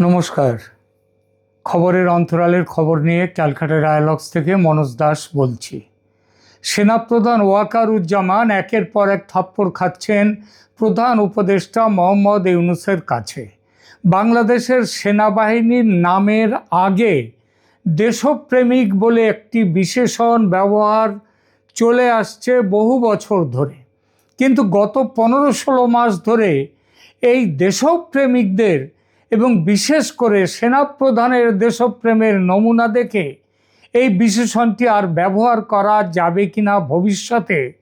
নমস্কার। খবরের অন্তরালের খবর নিয়ে ক্যালকাটা ডায়ালগস থেকে মনোজ দাস বলছি। সেনাপ্রধান ওয়াকারুজ্জামান একের পর এক থাপ্পড় খাচ্ছেন প্রধান উপদেষ্টা মোহাম্মদ ইউনুসের কাছে। বাংলাদেশের সেনাবাহিনীর নামের আগে দেশপ্রেমিক বলে একটি বিশেষণ ব্যবহার চলে আসছে বহু বছর ধরে। কিন্তু গত পনেরো ষোলো মাস ধরে এই দেশপ্রেমিকদের এবং বিশেষ করে সেনাপ্রধানের দেশপ্রেমের নমুনা দেখে এই বিশেষণটি আর ব্যবহার করা যাবে কিনা ভবিষ্যতে,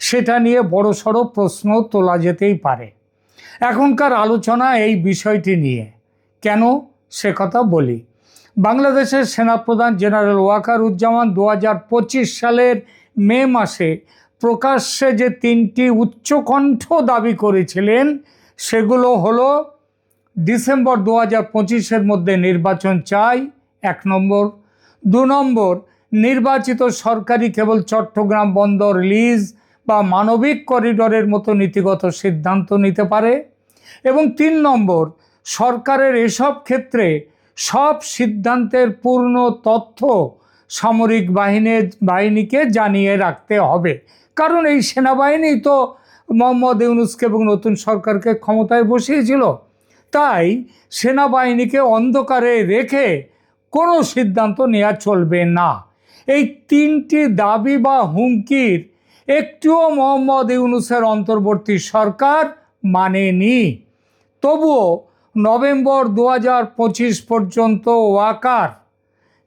সেটা নিয়ে বড়সড় প্রশ্ন তোলা যেতেই পারে। এখনকার আলোচনা এই বিষয়টি নিয়ে। কেন? সে কথা বলি। বাংলাদেশের সেনাপ্রধান জেনারেল ওয়াকারুজ্জামান দু হাজার পঁচিশ সালের মে মাসে প্রকাশ্যে যে তিনটি উচ্চকণ্ঠ দাবি করেছিলেন, সেগুলো হলো ডিসেম্বর দু হাজার পঁচিশের মধ্যে নির্বাচন চাই, এক নম্বর। দু নম্বর, নির্বাচিত সরকারি কেবল চট্টগ্রাম বন্দর লিজ বা মানবিক করিডরের মতো নীতিগত সিদ্ধান্ত নিতে পারে। এবং তিন নম্বর, সরকারের এসব ক্ষেত্রে সব সিদ্ধান্তের পূর্ণ তথ্য সামরিক বাহিনীর বাহিনীকে জানিয়ে রাখতে হবে। কারণ এই সেনাবাহিনী তো মোহাম্মদ ইউনুসকে এবং নতুন সরকারকে ক্ষমতায় বসিয়েছিল। তাই সেনাবাহিনীকে অন্ধকারে রেখে কোনো সিদ্ধান্ত নেওয়া চলবে না। এই তিনটি দাবি বা হুমকির একটিও মোহাম্মদ ইউনুসের অন্তর্বর্তী সরকার মানেনি। তবুও নভেম্বর দু হাজার পঁচিশ পর্যন্ত ওয়াকার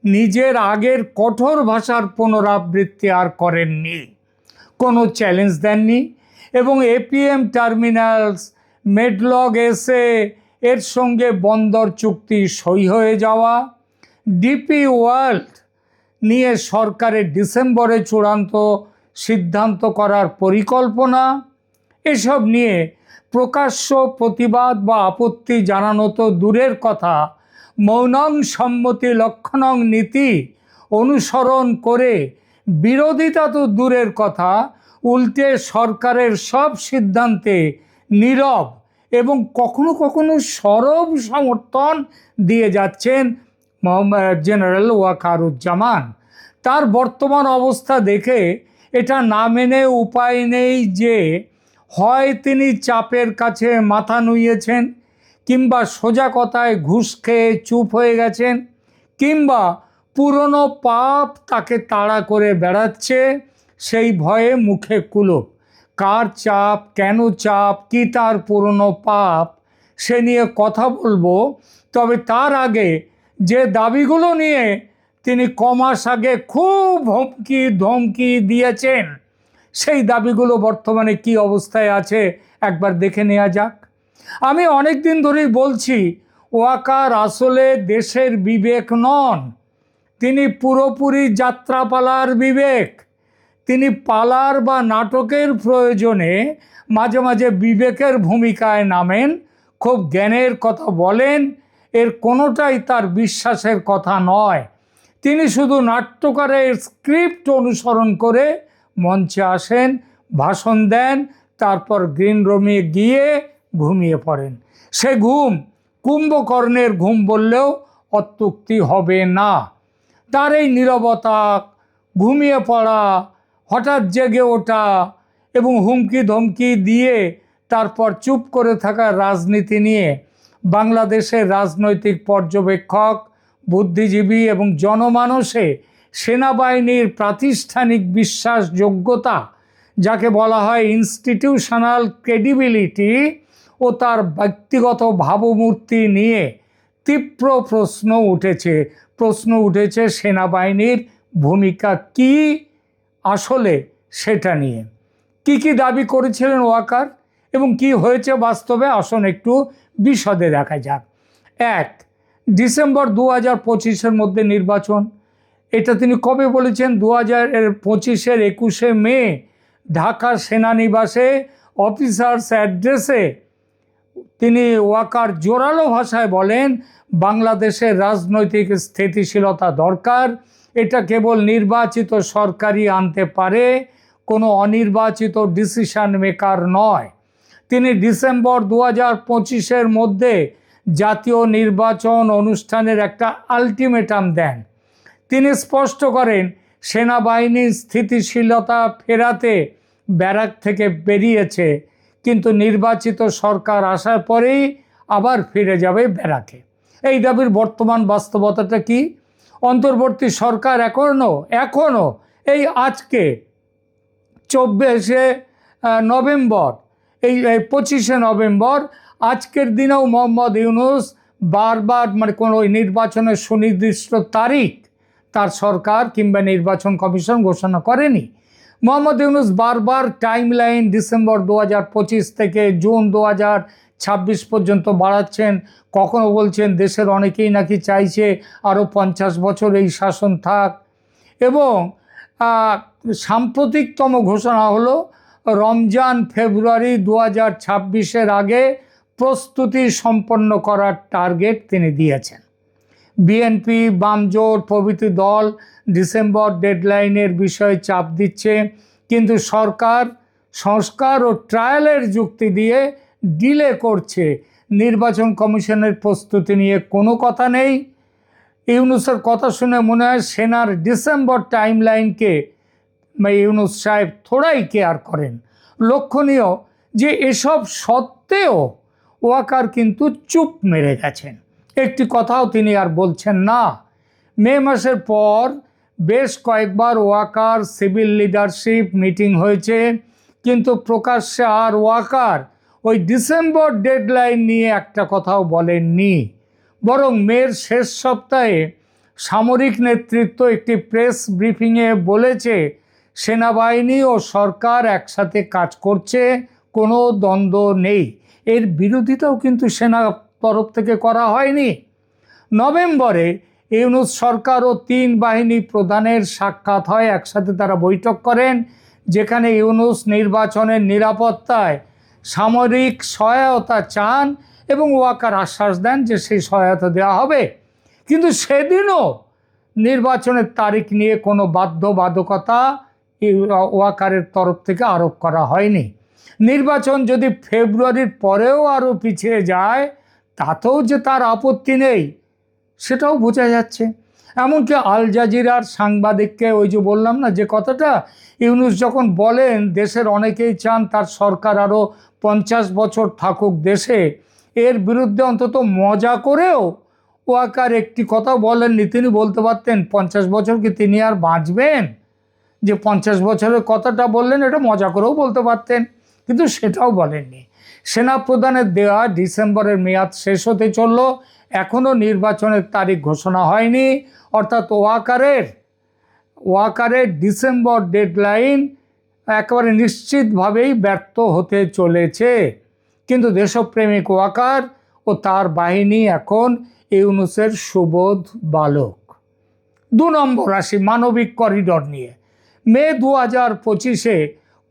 নিজের আগের কঠোর ভাষার পুনরাবৃত্তি আর করেননি। কোনো চ্যালেঞ্জ দেননি এবং এপিএম টার্মিনালস, মেডলগ এসে এর সঙ্গে বন্দর চুক্তি সই হয়ে যাওয়া ডিপি ওয়ার্ল্ড নিয়ে সরকারের ডিসেম্বরে চূড়ান্ত সিদ্ধান্ত করার পরিকল্পনা, এসব নিয়ে প্রকাশ্য প্রতিবাদ বা আপত্তি জানানো তো দূরের কথা। মৌনং সম্মতি লক্ষণং নীতি অনুসরণ করে বিরোধিতা তো দূরের কথা, উল্টে সরকারের সব সিদ্ধান্তে নীরব এবং কখনো কখনো সরব সমর্থন দিয়ে যাচ্ছেন জেনারেল ওয়াকারুজ্জামান। তার বর্তমান অবস্থা দেখে এটা না মেনে উপায় নেই যে হয় তিনি চাপের কাছে মাথা নুইয়েছেন কিংবা সোজা কথায় ঘুষ খেয়ে চুপ হয়ে গেছেন কিংবা পুরনো পাপ তাকে তাড়া করে বেড়াচ্ছে, সেই ভয়ে মুখে কুলুপ। কার চাপ, কেন চাপ, কি তার পুরনো পাপ, সে নিয়ে কথা বলব। তবে তার আগে যে দাবিগুলো নিয়ে তিনি কমাস আগে খুব হুমকি, ধমকি দিয়েছেন, সেই দাবিগুলো বর্তমানে কি অবস্থায় আছে একবার দেখে নেওয়া যাক। আমি অনেক দিন ধরেই বলছি, ওয়াকার আসলে দেশের বিবেক নন। তিনি পুরোপুরি যাত্রাপালার বিবেক। তিনি পালার বা নাটকের প্রয়োজনে মাঝে মাঝে বিবেকের ভূমিকায় নামেন, খুব জ্ঞানের কথা বলেন, এর কোনোটাই তার বিশ্বাসের কথা নয়। তিনি শুধু নাট্যকারের স্ক্রিপ্ট অনুসরণ করে মঞ্চে আসেন, ভাষণ দেন, তারপর গ্রিন রুমে গিয়ে ঘুমিয়ে পড়েন। সে ঘুম, কুম্ভকর্ণের ঘুম বললেও অত্যুক্তি হবে না। তার এই নীরবতা, ঘুমিয়ে পড়া হঠাৎ জেগে ওঠা এবং হুমকি ধমকি দিয়ে তারপর চুপ করে থাকা রাজনীতি নিয়ে বাংলাদেশের রাজনৈতিক পর্যবেক্ষক, বুদ্ধিজীবী এবং জনমানসে সেনাবাহিনীর প্রাতিষ্ঠানিক বিশ্বাসযোগ্যতা, যাকে বলা হয় ইনস্টিটিউশনাল ক্রেডিবিলিটি ও তার ব্যক্তিগত ভাবমূর্তি নিয়ে তীব্র প্রশ্ন উঠেছে। প্রশ্ন উঠেছে, সেনাবাহিনীর ভূমিকা কি? আসলে সেটা নিয়ে। কি কি দাবি করেছিলেন ওয়াকার এবং কি হয়েছে বাস্তবে? আসুন একটু বিশদে দেখা যাক। এক, ডিসেম্বর দু হাজার পঁচিশের মধ্যে নির্বাচন। এটা তিনি কবে বলেছেন? দু হাজার পঁচিশের একুশে মে ঢাকা সেনানিবাসে অফিসার্স অ্যাড্রেসে। তিনি ওয়াকার জোরালো ভাষায় বলেন, বাংলাদেশের রাজনৈতিক স্থিতিশীলতা দরকার এটা কেবল নির্বাচিত সরকারই আনতে পারে, কোনো অনির্বাচিত ডিসিশন মেকার নয়। তিনি ডিসেম্বর দু হাজার পঁচিশের মধ্যে জাতীয় নির্বাচন অনুষ্ঠানের একটা আলটিমেটাম দেন। তিনি স্পষ্ট করেন সেনাবাহিনীর স্থিতিশীলতা ফেরাতে ব্যারাক থেকে বেরিয়েছে, কিন্তু নির্বাচিত সরকার আসার পরেই আবার ফিরে যাবে ব্যারাকে। এই দাবির বর্তমান বাস্তবতাটা কি? অন্তর্বর্তী সরকার এখনও এখনও এই আজকে চব্বিশে নভেম্বর, এই পঁচিশে নভেম্বর, আজকের দিনেও মোহাম্মদ ইউনুস বারবার মানে কোনো নির্বাচনের সুনির্দিষ্ট তারিখ তার সরকার কিংবা নির্বাচন কমিশন ঘোষণা করেনি। মোহাম্মদ ইউনুস বারবার টাইম লাইন ডিসেম্বর দু হাজার পঁচিশ থেকে জুন দু হাজার ছাব্বিশ পর্যন্ত বাড়াচ্ছেন। কখনো বলছেন দেশের অনেকেই নাকি চাইছে আরও পঞ্চাশ বছর এই শাসন থাক। এবং সাম্প্রতিকতম ঘোষণা হলো, রমজান ফেব্রুয়ারি দু হাজার ছাব্বিশের আগে প্রস্তুতি সম্পন্ন করার টার্গেট তিনি দিয়েছেন। বিএনপি, বামজোট, প্রভৃতি দল ডিসেম্বর ডেডলাইনের বিষয়ে চাপ দিচ্ছে। কিন্তু সরকার সংস্কার ও ট্রায়ালের যুক্তি দিয়ে ডিলে করছে। নির্বাচন কমিশনের প্রস্তুতি নিয়ে কোনো কথা নেই। ইউনুসের কথা শুনে মনে হয় সেনার ডিসেম্বর টাইম লাইনকে ইউনুস সাহেব থোড়াই কেয়ার করেন। লক্ষণীয় যে এসব সত্ত্বেও ওয়াকার কিন্তু চুপ মেরে গেছেন। একটি কথাও তিনি আর বলছেন না। মে মাসের পর বেশ কয়েকবার ওয়াকার সিভিল লিডারশিপ মিটিং হয়েছে, কিন্তু প্রকাশ্যে আর ওয়াকার ওই ডিসেম্বর ডেডলাইন নিয়ে একটা কথাও বলেননি। বরং মের শেষ সপ্তাহে সামরিক নেতৃত্ব একটি প্রেস ব্রিফিংয়ে বলেছে, সেনাবাহিনী ও সরকার একসাথে কাজ করছে, কোনো দ্বন্দ্ব নেই। এর বিরোধিতাও কিন্তু সেনা তরফ থেকে করা হয়নি। নভেম্বরে ইউনুস সরকার ও তিন বাহিনী প্রধানের সাক্ষাৎ হয়, একসাথে তারা বৈঠক করেন, যেখানে ইউনুস নির্বাচনের নিরাপত্তায় সামরিক সহায়তা চান এবং ওয়াকার আশ্বাস দেন যে সেই সহায়তা দেওয়া হবে। কিন্তু সেদিনও নির্বাচনের তারিখ নিয়ে কোনো বাধ্যবাধকতা ওয়াকারের তরফ থেকে আরোপ করা হয়নি। নির্বাচন যদি ফেব্রুয়ারির পরেও আরও পিছিয়ে যায়, তাতেও যে তার আপত্তি নেই, সেটাও বোঝা যাচ্ছে। এমনকি আল জাজিরার সাংবাদিককে ওই যে বললাম না, যে কথাটা, ইউনুস যখন বলেন দেশের অনেকেই চান তার সরকার আরও পঞ্চাশ বছর থাকুক দেশে, এর বিরুদ্ধে অন্তত মজা করেও ওয়াকার একটি কথা বলেননি। তিনি বলতে পারতেন, পঞ্চাশ বছর কি তিনি আর বাঁচবেন? যে পঞ্চাশ বছরের কথাটা বললেন, এটা মজা করেও বলতে পারতেন, কিন্তু সেটাও বলেননি। সেনাপ্রধানের দেওয়া ডিসেম্বরের মেয়াদ শেষ হতে চলল এখনও নির্বাচনের তারিখ ঘোষণা হয়নি, অর্থাৎ ওয়াকারের ওয়াকারের ডিসেম্বর ডেডলাইন একেবারে নিশ্চিতভাবেই ব্যর্থ হতে চলেছে। কিন্তু দেশপ্রেমিক ওয়াকার ও তার বাহিনী এখন ইউনুসের সুবোধ বালক। দু নম্বর আসি মানবিক করিডর নিয়ে। মে দু হাজার পঁচিশে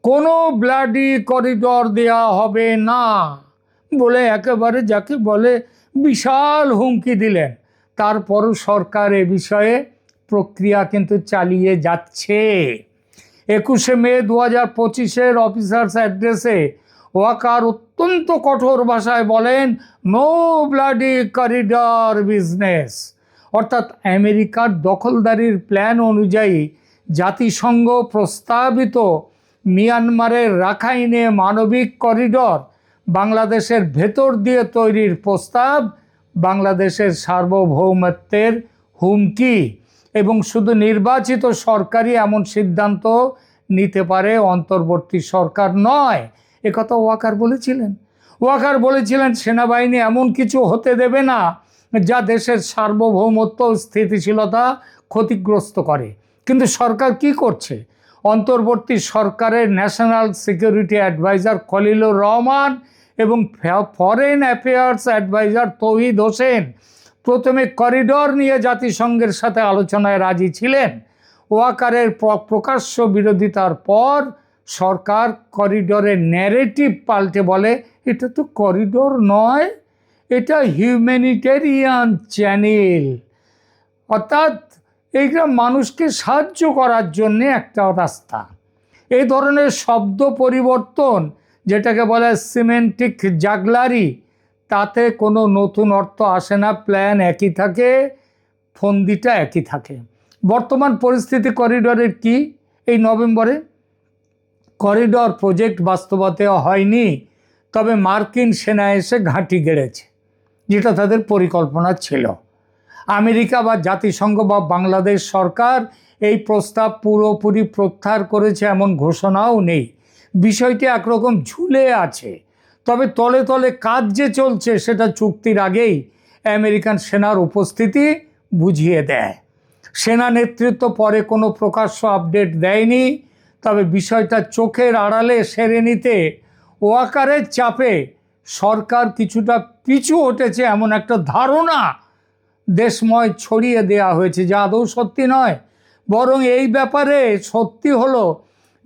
কোনো ব্লাডি করিডর দেয়া হবে না বলে একেবারে যাকে বলে বিশাল হুমকি দিলেন। তারপরও সরকার এ বিষয়ে প্রক্রিয়া কিন্তু চালিয়ে যাচ্ছে। একুশে মে দু হাজার পঁচিশের অফিসার্স অ্যাড্রেসে ওয়াকার অত্যন্ত কঠোর ভাষায় বলেন নো ব্লাডি করিডর বিজনেস অর্থাৎ আমেরিকার দখলদারির প্ল্যান অনুযায়ী জাতিসংঘ প্রস্তাবিত মিয়ানমারের রাখাইনে মানবিক করিডর বাংলাদেশের ভেতর দিয়ে তৈরির প্রস্তাব, বাংলাদেশের সার্বভৌমত্বের হুমকি এবং শুধু নির্বাচিত সরকারই এমন সিদ্ধান্ত নিতে পারে, অন্তর্বর্তী সরকার নয়। একথা ওয়াকার বলেছিলেন। ওয়াকার বলেছিলেন, সেনাবাহিনী এমন কিছু হতে দেবে না যা দেশের সার্বভৌমত্ব স্থিতিশীলতা ক্ষতিগ্রস্ত করে। কিন্তু সরকার কি করছে? অন্তর্বর্তী সরকারের national security adviser Khalilur Rahman এবং foreign affairs adviser Touhid Hossain প্রথমে করিডর নিয়ে জাতিসংঘের সাথে আলোচনায় রাজি ছিলেন। ওয়াকারের প্রকাশ্য বিরোধিতার পর সরকার করিডরের ন্যারেটিভ পাল্টে বলে, এটা তো করিডর নয়, এটা হিউম্যানিটেরিয়ান চ্যানেল। অর্থাৎ এইটা মানুষকে সাহায্য করার জন্যে একটা রাস্তা। এই ধরনের শব্দ পরিবর্তন, যেটাকে বলে সিমেন্টিক জাগলারি, তাতে কোনো নতুন অর্থ আসে না, প্ল্যান একই থাকে, ফন্দিটা একই থাকে। বর্তমান পরিস্থিতি করিডরের কি? এই নভেম্বরে করিডর প্রজেক্ট বাস্তবতে হয়নি, তবে মার্কিন সেনা এসে ঘাঁটি গেড়েছে, যেটা তাদের পরিকল্পনা ছিল। আমেরিকা বা জাতিসংঘ বা বাংলাদেশ সরকার এই প্রস্তাব পুরোপুরি প্রত্যাহার করেছে এমন ঘোষণাও নেই। বিষয়টি একরকম ঝুলে আছে। তবে তলে তলে কাজ যে চলছে সেটা চুক্তির আগেই আমেরিকান সেনার উপস্থিতি বুঝিয়ে দেয়। সেনা নেতৃত্ব পরে কোনো প্রকাশ্য আপডেট দেয়নি, তবে বিষয়টা চোখের আড়ালে সেরে নিতে ওয়াকারের চাপে সরকার কিছুটা পিছু হটেছে এমন একটা ধারণা দেশময় ছড়িয়ে দেয়া হয়েছে, যা আদৌ সত্যি নয়। বরং এই ব্যাপারে সত্যি হলো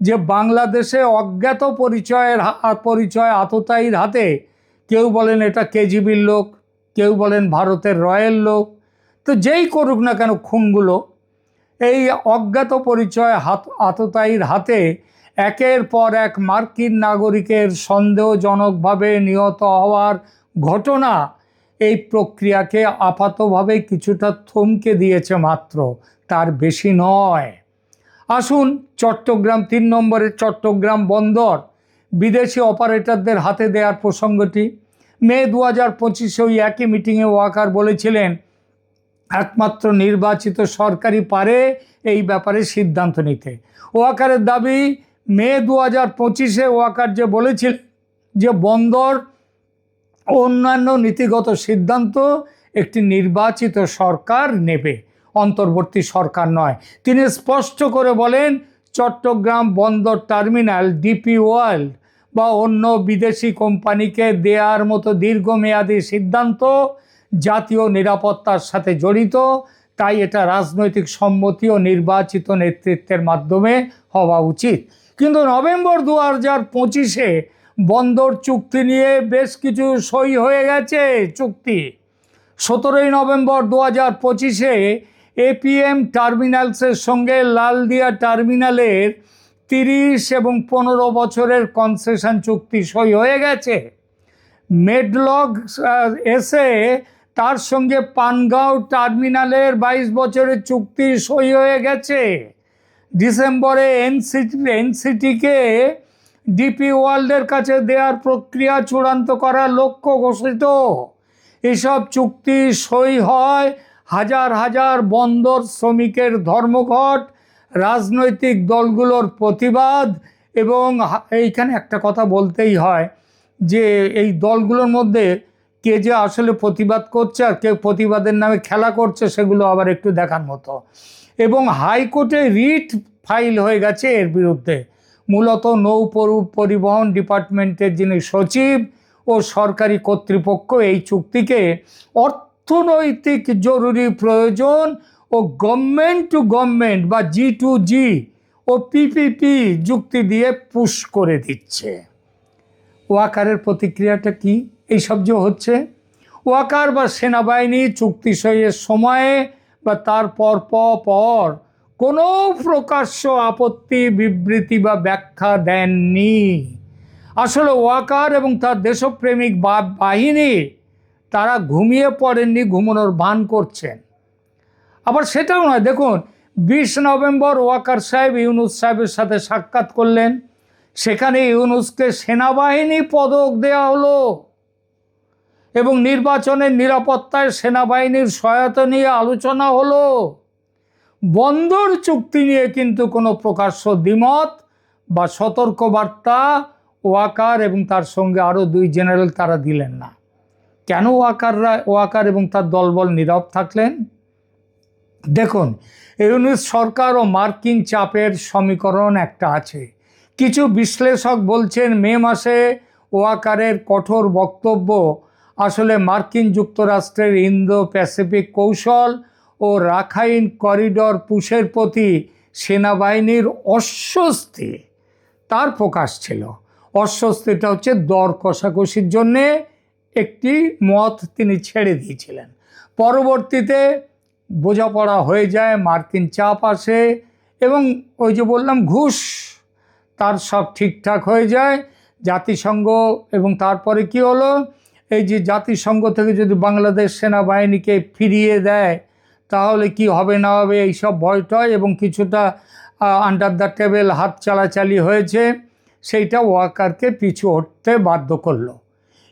যে বাংলাদেশে অজ্ঞাত পরিচয়ের পরিচয় আততায়ীর হাতে কেউ বলেন এটা কেজিবির লোক, কেউ বলেন ভারতের রয়্যাল লোক, তো যেই করুক না কেন খুনগুলো, এই অজ্ঞাত পরিচয় হাত আততায়ীর হাতে একের পর এক মার্কিন নাগরিকের সন্দেহজনকভাবে নিহত হওয়ার ঘটনা এই প্রক্রিয়াকে আপাতভাবে কিছুটা থমকে দিয়েছে মাত্র, তার বেশি নয়। আসুন চট্টগ্রাম তিন নম্বরের চট্টগ্রাম বন্দর, বিদেশি অপারেটরদের হাতে দেওয়ার প্রসঙ্গটি। মে দু হাজার পঁচিশে ওই একই মিটিংয়ে ওয়াকার বলেছিলেন, একমাত্র নির্বাচিত সরকারি পারে এই ব্যাপারে সিদ্ধান্ত নিতে। ওয়াকারের দাবি, মে দু হাজার পঁচিশে ওয়াকার যে বলেছিল যে বন্দর অন্যান্য নীতিগত সিদ্ধান্ত একটি নির্বাচিত সরকার নেবে। অন্তর্বর্তী সরকার নয়। তিনি স্পষ্ট করে বলেন, চট্টগ্রাম বন্দর টার্মিনাল, ডিপি ওয়ার্ল্ড বা অন্য বিদেশি কোম্পানিকে দেয়ার মতো দীর্ঘমেয়াদী সিদ্ধান্ত জাতীয় নিরাপত্তার সাথে জড়িত, তাই এটা রাজনৈতিক সম্মতি ও নির্বাচিত নেতৃত্বের মাধ্যমে হওয়া উচিত। কিন্তু নভেম্বর দু হাজার পঁচিশে বন্দর চুক্তি নিয়ে বেশ কিছু সই হয়ে গেছে চুক্তি। সতেরোই নভেম্বর দু হাজার পঁচিশে এপিএম টার্মিনালসের সঙ্গে লালদিয়া টার্মিনালের তিরিশ এবং পনেরো বছরের কনসেশন চুক্তি সই হয়ে গেছে। মেডলগ এসে তার সঙ্গে পানগাঁও টার্মিনালের বাইশ বছরের চুক্তি সই হয়ে গেছে। ডিসেম্বরে এনসিটি এনসিটিকে ডিপি ওয়ার্ল্ডের কাছে দেওয়ার প্রক্রিয়া চূড়ান্ত করার লক্ষ্য ঘোষিত। এসব চুক্তি সই হয় হাজার হাজার বন্দর শ্রমিকের ধর্মঘট, রাজনৈতিক দলগুলোর প্রতিবাদ এবং এইখানে একটা কথা বলতেই হয় যে এই দলগুলোর মধ্যে কে যে আসলে প্রতিবাদ করছে আর কে প্রতিবাদের নামে খেলা করছে সেগুলো আবার একটু দেখার মতো। এবং হাইকোর্টে রিট ফাইল হয়ে গেছে এর বিরুদ্ধে। মূলত নৌপর পরিবহন ডিপার্টমেন্টের যিনি সচিব ও সরকারি কর্তৃপক্ষ এই চুক্তিকে অর্থনৈতিক জরুরি প্রয়োজন ও গভর্নমেন্ট টু গভর্নমেন্ট বা জি টু জি ও পিপিপি যুক্তি দিয়ে পুশ করে দিচ্ছে। ওয়াকারের প্রতিক্রিয়াটা কি? এইসব যে হচ্ছে, ওয়াকার বা সেনাবাহিনী চুক্তি সইয়ের সময়ে বা তার পর পর কোনো প্রকাশ্য আপত্তি, বিবৃতি বা ব্যাখ্যা দেননি। আসলে ওয়াকার এবং তার দেশপ্রেমিক বা- বাহিনী, তারা ঘুমিয়ে পড়েননি, ঘুমানোর ভান করছেন। আবার সেটাও নয়, দেখুন, বিশ নভেম্বর ওয়াকার সাহেব ইউনুস সাহেবের সাথে সাক্ষাৎ করলেন। সেখানে ইউনুসকে সেনাবাহিনী পদক দেয়া হলো এবং নির্বাচনের নিরাপত্তায় সেনাবাহিনীর সহায়তা নিয়ে আলোচনা হলো। বন্দর চুক্তি নিয়ে কিন্তু কোনো প্রকাশ্য দ্বিমত বা সতর্কবার্তা ওয়াকার এবং তার সঙ্গে আরও দুই জেনারেল তারা দিলেন না। কেন ওয়াকাররা ওয়াকার এবং তার দলবল নীরব থাকলেন? দেখুন, ইউনিস সরকার ও মার্কিন চাপের সমীকরণ একটা আছে। কিছু বিশ্লেষক বলছেন মে মাসে ওয়াকারের কঠোর বক্তব্য আসলে মার্কিন যুক্তরাষ্ট্রের ইন্দো প্যাসিফিক কৌশল ও রাখাইন করিডর পুশের প্রতি সেনাবাহিনীর অস্বস্তি। তার প্রকাশ ছিল। অস্বস্তিটা হচ্ছে দর কষাকষির জন্যে একটি মত তিনি ছেড়ে দিয়েছিলেন। পরবর্তীতে বোঝাপড়া হয়ে যায়, মার্কিন চাপ আসে এবং ওই যে বললাম ঘুষ, তার সব ঠিকঠাক হয়ে যায়। জাতিসংঘ এবং তারপরে কি হলো? এই যে জাতিসংঘ থেকে যদি বাংলাদেশ সেনাবাহিনীকে ফিরিয়ে দেয় তাহলে কি হবে না হবে এইসব ভয়টয় এবং কিছুটা আন্ডার দ্য টেবিল হাত চালাচালি হয়েছে, সেইটা ওয়াকারকে পিছু হটতে বাধ্য করল।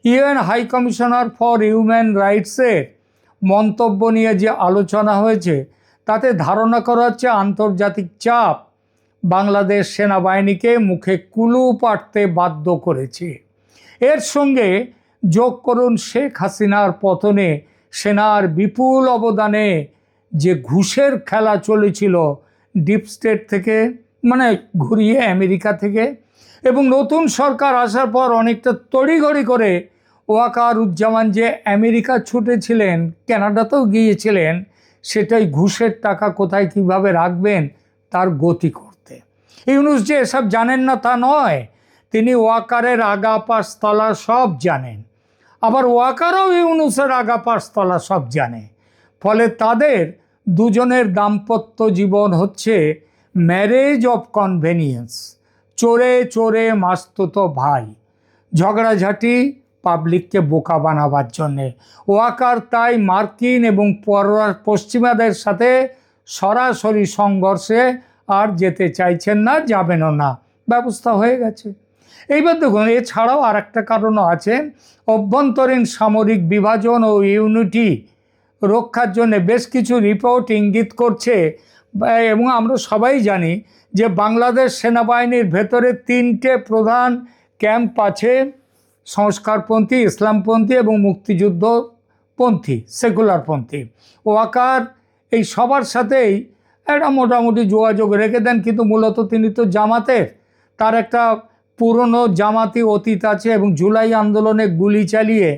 UN high commissioner for human রাইটসের মন্তব্য নিয়ে যে আলোচনা হয়েছে, তাতে ধারণা করা হচ্ছে আন্তর্জাতিক চাপ বাংলাদেশ সেনাবাহিনীকে মুখে কুলু পাটতে বাধ্য করেছে। এর সঙ্গে যোগ করুন শেখ হাসিনার পতনে সেনার বিপুল অবদানে যে ঘুষের খেলা চলেছিল ডিপ স্টেট থেকে মানে ঘুরিয়ে আমেরিকা থেকে, এবং নতুন সরকার আসার পর অনেকটা তড়িঘড়ি করে ওয়াকার উজ্জামান যে আমেরিকা ছুটেছিলেন, কানাডাতেও গিয়েছিলেন, সেটাই ঘুষের টাকা কোথায় কীভাবে রাখবেন, তার গতি করতে। ইউনুস যে এসব জানেন না তা নয়, তিনি ওয়াকারের আগা পাশতলা সব জানেন। আবার ওয়াকারও ইউনুসের আগা পাশতলা সব জানে। ফলে তাদের দুজনের দাম্পত্য জীবন হচ্ছে ম্যারেজ অফ কনভেনিয়েন্স চোরে চোরে মাস্তুত ভাই। ঝগড়াঝাটি পাবলিককে বোকা বানাবার জন্যে। ওয়াকার তাই মার্কিন এবং পশ্চিমাদের সাথে সরাসরি সংঘর্ষে আর যেতে চাইছেন না, যাবেনও না। ব্যবস্থা হয়ে গেছে। এইবার দেখুন, এছাড়াও আর একটা কারণও আছে। অভ্যন্তরীণ সামরিক বিভাজন ও ইউনিটি রক্ষার জন্য বেশ কিছু রিপোর্ট ইঙ্গিত করছে। এবং আমরা সবাই জানি যে বাংলাদেশ সেনাবাহিনীর ভেতরে তিনটে প্রধান ক্যাম্প আছে, সংস্কারপন্থী, ইসলামপন্থী এবং মুক্তিযুদ্ধপন্থী সেকুলারপন্থী ওয়াকার এই সবার সাথেই একটা মোটামুটি যোগাযোগ রেখে দেন, কিন্তু মূলত তিনি তো জামাতের। তার একটা পুরনো জামাতি অতীত আছে এবং জুলাই আন্দোলনে গুলি চালিয়ে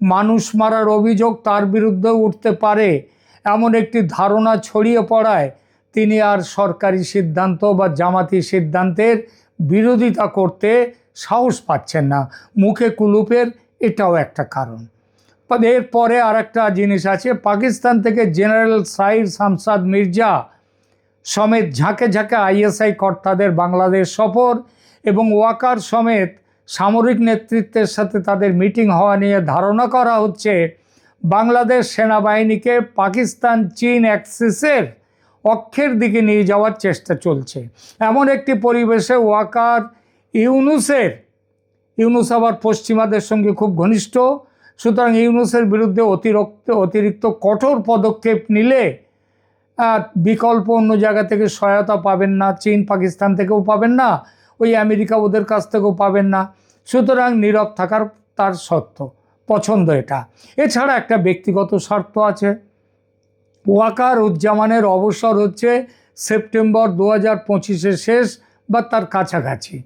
মানুষ মারার অভিযোগ তার বিরুদ্ধে উঠতে পারে, এমন একটি ধারণা ছড়িয়ে পড়ায়। তিনি আর সরকারি সিদ্ধান্ত বা জামাতি সিদ্ধান্তের বিরোধিতা করতে সাহস পাচ্ছেন না। মুখে কুলুপের এটাও একটা কারণ। এরপরে আর একটা জিনিস আছে, পাকিস্তান থেকে জেনারেল সাইর শামসাদ মির্জা সমেত ঝাঁকে ঝাঁকে আইএসআই কর্তাদের বাংলাদেশ সফর এবং ওয়াকার সমেত সামরিক নেতৃত্বের সাথে তাদের মিটিং হওয়া নিয়ে ধারণা করা হচ্ছে, বাংলাদেশ সেনাবাহিনীকে পাকিস্তান চীন অ্যাক্সিসের অক্ষের দিকে নিয়ে যাওয়ার চেষ্টা চলছে। এমন একটি পরিবেশে ওয়াকার ইউনুসের, ইউনুস আবার পশ্চিমাদের সঙ্গে খুব ঘনিষ্ঠ, সুতরাং ইউনুসের বিরুদ্ধে অতিরিক্ত অতিরিক্ত কঠোর পদক্ষেপ নিলে বিকল্প অন্য জায়গা থেকে সহায়তা পাবেন না, চীন পাকিস্তান থেকেও পাবেন না। ওই আমেরিকা ওদের কাছ থেকেও পাবেন না। সুতরাং নীরব থাকার তার সত্য পছন্দ এটা। এছাড়া একটা ব্যক্তিগত স্বার্থ আছে। ওয়াকার উজ্জামানের অবসর হচ্ছে সেপ্টেম্বর দু হাজার শেষ বা তার কাছাকাছি।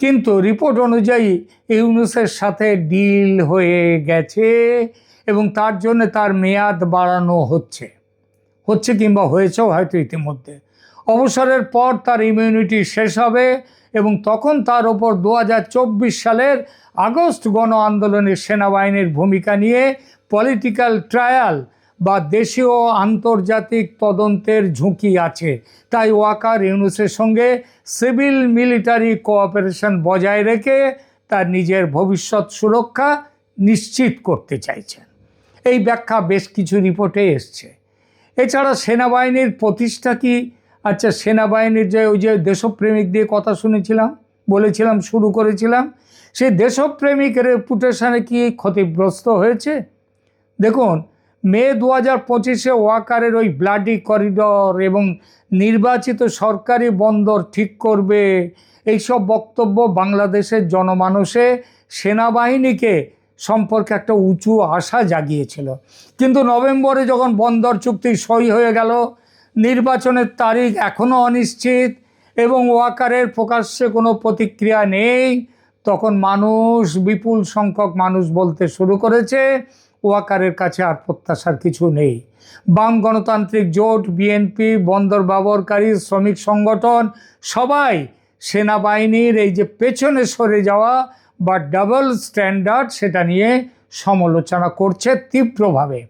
কিন্তু রিপোর্ট অনুযায়ী ইউনুসের সাথে ডিল হয়ে গেছে এবং তার জন্য তার মেয়াদ বাড়ানো হচ্ছে। হচ্ছে কিংবা হয়েছেও হয়তো ইতিমধ্যে। অবসরের পর তার ইমিউনিটি শেষ হবে এবং তখন তার ওপর দু হাজার চব্বিশ সালের আগস্ট গণ আন্দোলনের সেনাবাহিনীর ভূমিকা নিয়ে পলিটিক্যাল ট্রায়াল বা দেশীয় আন্তর্জাতিক তদন্তের ঝুঁকি আছে। তাই ওয়াকার ইউনুসের সঙ্গে সিভিল মিলিটারি কোঅপারেশন বজায় রেখে তার নিজের ভবিষ্যৎ সুরক্ষা নিশ্চিত করতে চাইছেন। এই ব্যাখ্যা বেশ কিছু রিপোর্টে এসছে। এছাড়া সেনাবাহিনীর প্রতিষ্ঠা কি আচ্ছা সেনাবাহিনীর যে ওই যে দেশপ্রেমিক দিয়ে কথা শুনেছিলাম, বলেছিলাম, শুরু করেছিলাম, সেই দেশপ্রেমিক রেপুটেশনে কি ক্ষতিগ্রস্ত হয়েছে? দেখুন, মে দু হাজার পঁচিশে ওয়াকারের ওই ব্লাডি করিডর এবং নির্বাচিত সরকারি বন্দর ঠিক করবে, এইসব বক্তব্য বাংলাদেশের জনমানসে সেনাবাহিনীকে সম্পর্কে একটা উঁচু আশা জাগিয়েছিল। কিন্তু নভেম্বরে যখন বন্দর চুক্তি সই হয়ে গেল নির্বাচনের তারিখ এখনও অনিশ্চিত এবং ওয়াকারের প্রকাশ্যে কোনো প্রতিক্রিয়া নেই, তখন মানুষ, বিপুল সংখ্যক মানুষ বলতে শুরু করেছে ওয়াকারের কাছে আর প্রত্যাশার কিছু নেই। বাম গণতান্ত্রিক জোট, বিএনপি, বন্দর ব্যবহারকারী, শ্রমিক সংগঠন, সবাই সেনাবাহিনীর এই যে পেছনে সরে যাওয়া বা ডাবল স্ট্যান্ডার্ড সেটা নিয়ে সমালোচনা করছে তীব্রভাবে।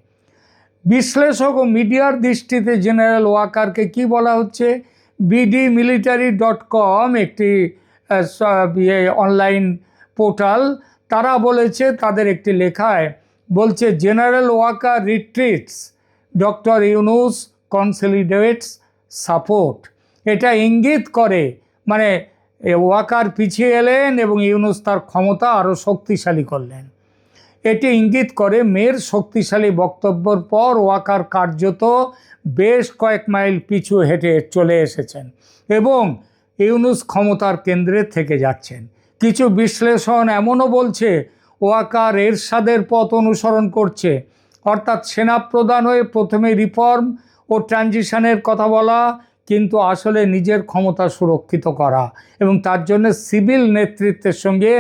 বিশ্লেষক ও মিডিয়ার দৃষ্টিতে জেনারেল ওয়াকারকে কি বলা হচ্ছে? বিডি মিলিটারি ডট কম একটি ইয়ে অনলাইন পোর্টাল তারা বলেছে, তাদের একটি লেখায় বলছে, general Waker retreats doctor Yunus consolidates support এটা ইঙ্গিত করে মানে ওয়াকার পিছিয়ে এলেন এবং ইউনুস তার ক্ষমতা আরও শক্তিশালী করলেন। এটি ইঙ্গিত করে মেয়ের শক্তিশালী বক্তব্যর পর ওয়াকার কার্যত বেশ কয়েক মাইল পিছু হেঁটে চলে এসেছেন এবং ইউনুস ক্ষমতার কেন্দ্রে থেকে যাচ্ছেন। কিছু বিশ্লেষণ এমনও বলছে, ওয়াকার এরশাদের পথ অনুসরণ করছে। অর্থাৎ সেনা প্রধান হয়ে প্রথমে রিফর্ম ও ট্রানজিশনের কথা বলা, কিন্তু আসলে নিজের ক্ষমতা সুরক্ষিত করা এবং তার জন্য সিভিল নেতৃত্বের সঙ্গে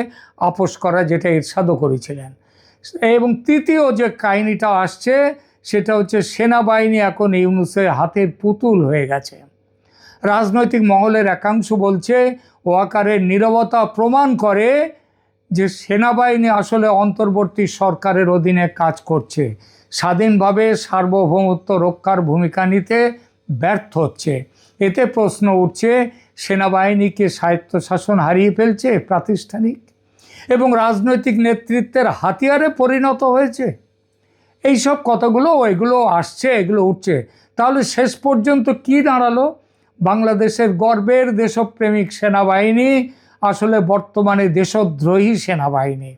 আপোষ করা, যেটা ইরশাদও করেছিলেন। এবং তৃতীয় যে কাহিনীটা আসছে, সেটা হচ্ছে সেনাবাহিনী এখন ইউনুসের হাতের পুতুল হয়ে গেছে। রাজনৈতিক মহলের একাংশ বলছে, ওয়াকারের নীরবতা প্রমাণ করে যে সেনাবাহিনী আসলে অন্তর্বর্তী সরকারের অধীনে কাজ করছে। স্বাধীনভাবে সার্বভৌমত্ব রক্ষার ভূমিকা নিতে ব্যর্থ হচ্ছে। এতে প্রশ্ন উঠছে, সেনাবাহিনীকে স্বায়ত্তশাসন হারিয়ে ফেলছে প্রাতিষ্ঠানিক? এবং রাজনৈতিক নেতৃত্বের হাতিয়ারে পরিণত হয়েছে। এইসব কথাগুলো এগুলো আসছে, এগুলো উঠছে। তাহলে শেষ পর্যন্ত কি দাঁড়াল? বাংলাদেশের গর্বের দেশপ্রেমিক সেনাবাহিনী, আসলে বর্তমানে দেশদ্রোহী সেনাবাহিনী।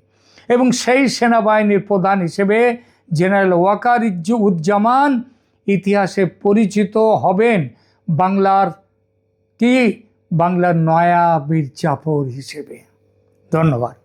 এবং সেই সেনাবাহিনীর প্রধান হিসেবে জেনারেল ওয়াকার উজ্জামান ইতিহাসে পরিচিত হবেন বাংলার কি? বাংলার নয়া বীর জাফর হিসেবে। ধন্যবাদ।